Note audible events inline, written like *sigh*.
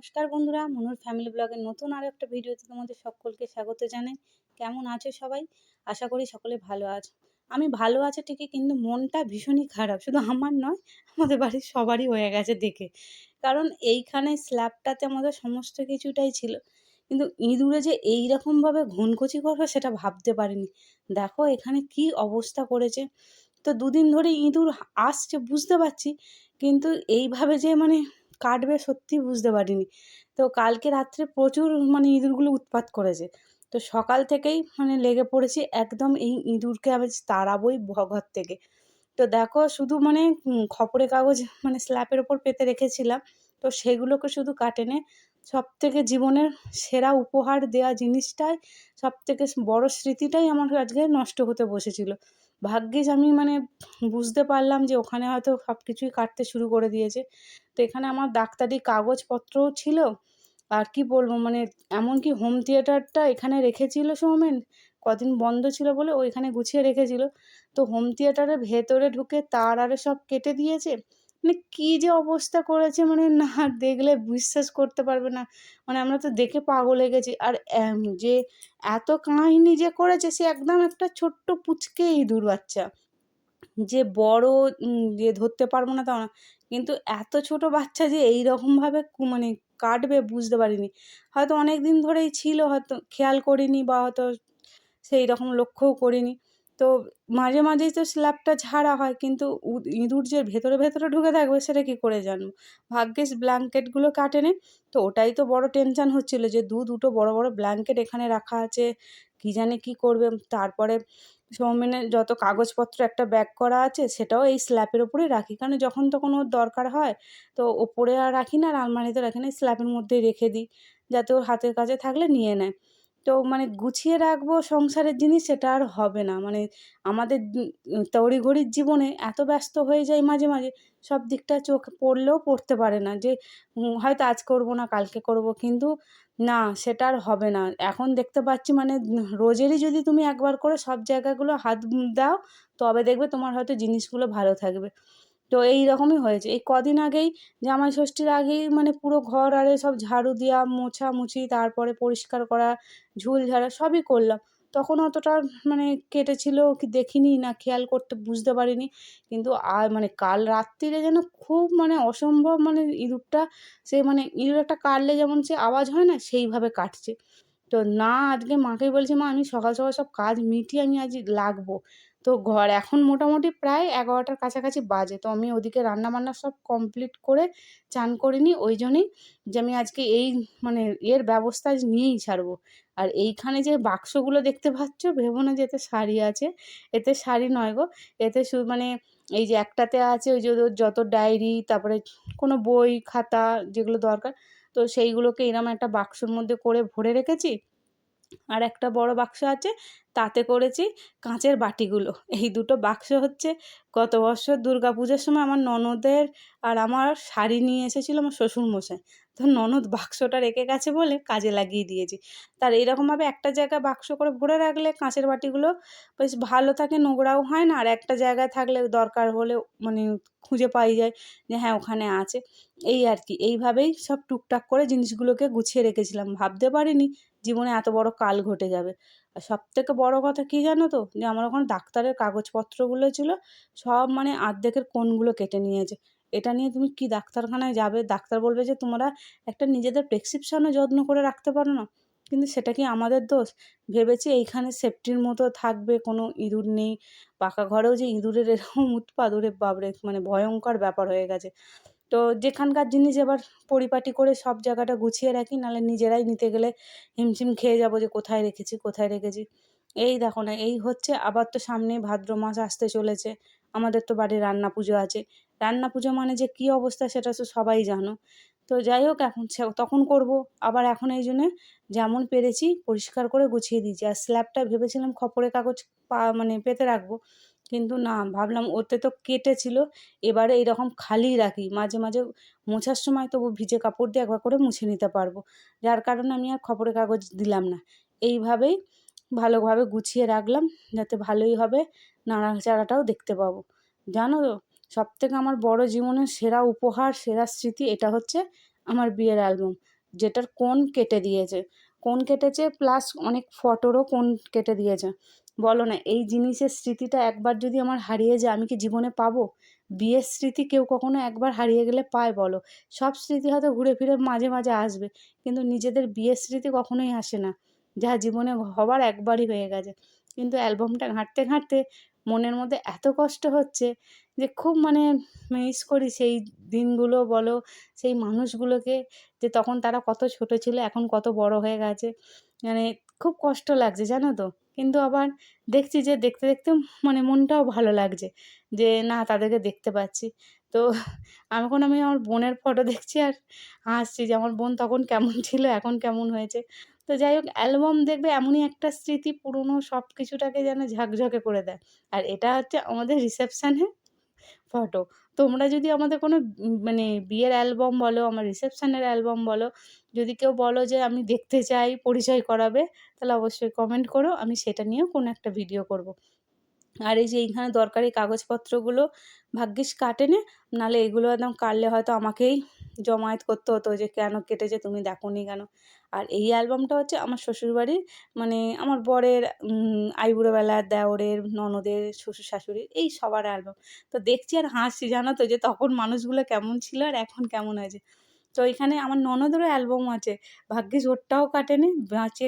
নমস্কার বন্ধুরা, মনুর ফ্যামিলি ব্লগের নতুন আরও একটা ভিডিওতে তোমাদের সকলকে স্বাগত জানাই। কেমন আছো সবাই? আশা করি সকলে ভালো আছো। আমি ভালো আছি ঠিকই, কিন্তু মনটা ভীষণই খারাপ। শুধু আমার নয়, আমাদের বাড়ির সবারই হয়ে গেছে দেখে। কারণ এইখানে স্ল্যাবটাতে আমাদের সমস্ত কিছুটাই ছিল। কিন্তু ইঁদুরে যে এই রকমভাবে ঘুনকুচি করবে সেটা ভাবতে পারিনি। দেখো এখানে কি অবস্থা করেছে। তো দুদিন ধরে ইঁদুর আসছে, বুঝতে পারছি, কিন্তু এইভাবে যে মানে কাটবে সত্যি বুঝতে পারিনি। তো কালকে রাত্রে প্রচুর মানে ইঁদুরগুলো উৎপাত করেছে। তো সকাল থেকেই মানে লেগে পড়েছি, একদম এই ইঁদুরকে আমি তাড়াবই ঘর থেকে। তো দেখো শুধু মানে খপরে কাগজ মানে স্ল্যাপের ওপর পেতে রেখেছিলাম। তো সেগুলোকে শুধু কাটেনে সব থেকে জীবনের সেরা উপহার দেওয়া জিনিসটাই সব থেকে বড় স্মৃতিটাই আমার আজকে নষ্ট হতে বসেছিল। ভাগ্যিস আমি মানে বুঝতে পারলাম যে ওখানে হয়তো সব কিছুই কাটতে শুরু করে দিয়েছে। তো এখানে আমার ডাক্তারি কাগজপত্রও ছিল। আর কি বলব মানে এমনকি হোম থিয়েটারটা এখানে রেখেছিল সৌমেন, কদিন বন্ধ ছিল বলে ওইখানে গুছিয়ে রেখেছিল। তো হোম থিয়েটারের ভেতরে ঢুকে তার আরে সব কেটে দিয়েছে। মানে কী যে অবস্থা করেছে মানে না দেখলে বিশ্বাস করতে পারবে না। মানে আমরা তো দেখে পাগল হয়ে গেছি। আর যে এত কাহিনি যে করেছে, সে একদম একটা ছোট্ট পুচকে ইঁদুর বাচ্চা। যে বড় যে ধরতে পারব না তা না। কিন্তু এত ছোট বাচ্চা যে এই রকমভাবে মানে কাটবে বুঝতে পারিনি। হয়তো অনেক দিন ধরেই ছিল, হয়তো খেয়াল করিনি বা হয়তো সেই রকম লক্ষ্যও করিনি। তো মাঝে মাঝেই তো স্ল্যাবটা ঝাড়া হয়, কিন্তু ইঁদুর যে ভেতরে ভেতরে ঢুকে থাকবে সেটা কী করে জানব? ভাগ্যিস ব্ল্যাঙ্কেটগুলো কাটেনি তো ওটাই তো বড় টেনশান হচ্ছিল যে দু দুটো বড় বড় ব্ল্যাঙ্কেট এখানে রাখা আছে, কী জানে কী করবে? তারপরে সৌমেনের যত কাগজপত্র একটা ব্যাগ করা আছে সেটাও এই স্ল্যাপের ওপরে রাখি, কারণ যখন তখন ওর দরকার হয়, তো ওপরে আর রাখি না আর আলমারিতে রাখি না স্ল্যাপের মধ্যেই রেখে দিই, যাতে ওর হাতের কাছে থাকলে নিয়ে নেয়। তো মানে গুছিয়ে রাখব সংসারের জিনিস সেটা আর হবে না। মানে আমাদের তড়িঘড়ির জীবনে এত ব্যস্ত হয়ে যায় মাঝে মাঝে সব দিকটা চোখ পড়লেও পড়তে পারে না যে হয়তো আজ করব না, কালকে করব। কিন্তু না, সেটা আর হবে না। এখন দেখতে পাচ্ছি মানে রোজেরই যদি তুমি একবার করে সব জায়গাগুলো হাত দাও, তবে দেখবে তোমার হয়তো জিনিসগুলো ভালো থাকবে। তো এই রকমই হয়েছে। এই কদিন আগেই জামাই ষষ্ঠীর আগেই মানে পুরো ঘর আরে সব ঝাড়ু দেওয়া মোছামুছি, তারপরে পরিষ্কার করা, ঝুল ঝাড়া সবই করলাম। তখন অতটা মানে কেটেছিল কি দেখিনি না খেয়াল করতে বুঝতে পারিনি। কিন্তু আর মানে কাল রাত্রিরে যেন খুব মানে অসম্ভব মানে ইঁদুরটা সে মানে ইঁদুর একটা কাটলে যেমন সে আওয়াজ হয় না সেইভাবে কাটছে। তো না, আজকে মাকে বলছি, মা, আমি সকাল সকাল সব কাজ মিটিয়ে আমি আজ লাগবো। তো ঘর এখন মোটামুটি প্রায় এগারোটার কাছাকাছি বাজে। তো আমি ওদিকে রান্নাবান্না সব কমপ্লিট করে চান করে নিই। ওই জন্যই যে আমি আজকে এই মানে এর ব্যবস্থা নিয়েই ছাড়বো। আর এইখানে যে বাক্সগুলো দেখতে পাচ্ছ, ভেবো না যে এতে শাড়ি আছে। এতে শাড়ি নয় গো, এতে শুধু মানে এই যে একটাতে আছে ওই যে যত ডায়েরি, তারপরে কোনো বই, খাতা যেগুলো দরকার তো সেইগুলোকে এরম একটা বাক্সর মধ্যে করে ভরে রেখেছি। আর একটা বড় বাক্স আছে, তাতে করেছি কাঁচের বাটিগুলো। এই দুটো বাক্স হচ্ছে, গত বছর দুর্গা পুজোর সময় আমার ননদের আর আমার শাড়ি নিয়ে এসেছিল আমার শ্বশুরমশাই। তো ননদ বাক্সটা রেখে গেছে বলে কাজে লাগিয়ে দিয়েছি। তার এইরকমভাবে একটা জায়গায় বাক্স করে ভরে রাখলে কাঁচের বাটিগুলো বেশ ভালো থাকে, নোংরাও হয় না। আর একটা জায়গায় থাকলে দরকার হলে মানে খুঁজে পাই যায় যে হ্যাঁ ওখানে আছে। এই আর কি। এইভাবেই সব টুকটাক করে জিনিসগুলোকে গুছিয়ে রেখেছিলাম। ভাবতে পারিনি জীবনে এত বড় কাল ঘটে যাবে। আর সব থেকে বড় কথা কী জানো তো? যে আমার ওখানে ডাক্তারের কাগজপত্রগুলো ছিল, সব মানে আর্ধেকের কোণগুলো কেটে নিয়েছে। এটা নিয়ে তুমি কি ডাক্তারখানায় যাবে? ডাক্তার বলবে যে, তোমরা একটা নিজেদের প্রেসক্রিপশনও যত্ন করে রাখতে পারো না। কিন্তু সেটা কি আমাদের দোষ? ভেবেছি এইখানে সেফটির মতো থাকবে, কোনো ইঁদুর নেই। পাকা ঘরেও যে ইঁদুরের এরকম উৎপাদ ওরে বাবরে মানে ভয়ঙ্কর ব্যাপার হয়ে গেছে। তো যেখানকার জিনিস এবার পরিপাটি করে সব জায়গাটা গুছিয়ে রাখি, নাহলে নিজেরাই নিতে গেলে হিমশিম খেয়ে যাব যে কোথায় রেখেছি কোথায় রেখেছি। এই দেখো না, এই হচ্ছে আবার তো সামনে ভাদ্র মাস আসতে চলেছে, আমাদের তো বাড়ির রান্না পুজো আছে। রান্না পুজো মানে যে কী অবস্থা সেটা তো সবাই জানো। তো যাই হোক, এখন তখন করব, আবার এখন এই জন্যে যেমন পেরেছি পরিষ্কার করে গুছিয়ে দিয়েছি। আর স্ল্যাবটা ভেবেছিলাম খপরের কাগজ পা মানে পেতে রাখব কিন্তু না, ভাবলাম ওতে তো কেটেছিল এবারে এইরকম খালি রাখি। মাঝে মাঝে মোছার সময় তবু ভিজে কাপড় দিয়ে একবার করে মুছে নিতে পারব। যার কারণে আমি আর খবরের কাগজ দিলাম না। এইভাবেই ভালোভাবে গুছিয়ে রাখলাম যাতে ভালোই হবে, নাড়াচাড়াটাও দেখতে পাবো। জানো তো সব থেকে আমার বড় জীবনের সেরা উপহার, সেরা স্মৃতি এটা হচ্ছে আমার বিয়ের অ্যালবাম। যেটার কোন কেটে দিয়েছে। কোন কেটেছে, প্লাস অনেক ফটোরও কোন কেটে দিয়েছে। বলো না, এই জিনিসের স্মৃতিটা একবার যদি আমার হারিয়ে যায়, আমি কি জীবনে পাবো? বিয়ের স্মৃতি কেউ কখনো একবার হারিয়ে গেলে পায় বলো। সব স্মৃতি হয়তো ঘুরে ফিরে মাঝে মাঝে আসবে, কিন্তু নিজেদের বিয়ের স্মৃতি কখনোই আসে না, যা জীবনে হবার একবারই হয়ে গেছে। কিন্তু অ্যালবামটা ঘাঁটতে ঘাঁটতে মনের মধ্যে এত কষ্ট হচ্ছে যে খুব মানে মিস করি সেই দিনগুলো বলো, সেই মানুষগুলোকে যে তখন তারা কত ছোট ছিল, এখন কত বড় হয়ে গেছে। মানে খুব কষ্ট লাগছে, জানো তো? কিন্তু আবার দেখছি যে দেখতে দেখতে মানে মনটাও ভালো লাগছে যে না, তাদেরকে দেখতে পাচ্ছি। তো এখন আমি আমার বোনের ফটো দেখছি আর হাসছি যে আমার বোন তখন কেমন *laughs* ছিল, এখন কেমন হয়েছে। তো যাই হোক অ্যালবাম দেখবে এমনই একটা স্মৃতি পুরনো সব কিছুটাকে যেন ঝাঁকঝকে করে দেয়। আর এটা হচ্ছে আমাদের রিসেপশানে ফটো তোমরা যদি আমাদের কোনো মানে বিয়ের অ্যালবাম বলো, আমার রিসেপশানের অ্যালবাম বলো, যদি কেউ বলো যে আমি দেখতে চাই, পরিচয় করাবে, তাহলে অবশ্যই কমেন্ট করো, আমি সেটা নিয়েও কোনো একটা ভিডিও করব। আর এই যে এইখানে দরকারি কাগজপত্রগুলো ভাগ্যিস কাটেনি নাহলে এগুলো একদম কাটলে হয়তো আমাকেই জমায়েত করতে হতো যে কেন কেটেছে তুমি দেখোনি কেন। আর এই অ্যালবামটা হচ্ছে আমার শ্বশুরবাড়ির মানে আমার বরের আইবুড়োবেলার দেওরের, ননদের শ্বশুর শাশুড়ির এই সবার অ্যালবাম। তো দেখছি আর হাসছি, জানো তো যে তখন মানুষগুলো কেমন ছিল আর এখন কেমন আছে তো এখানে আমার ননদেরও অ্যালবাম আছে, ভাগ্যিস ওরটাও কাটেনি বাঁচে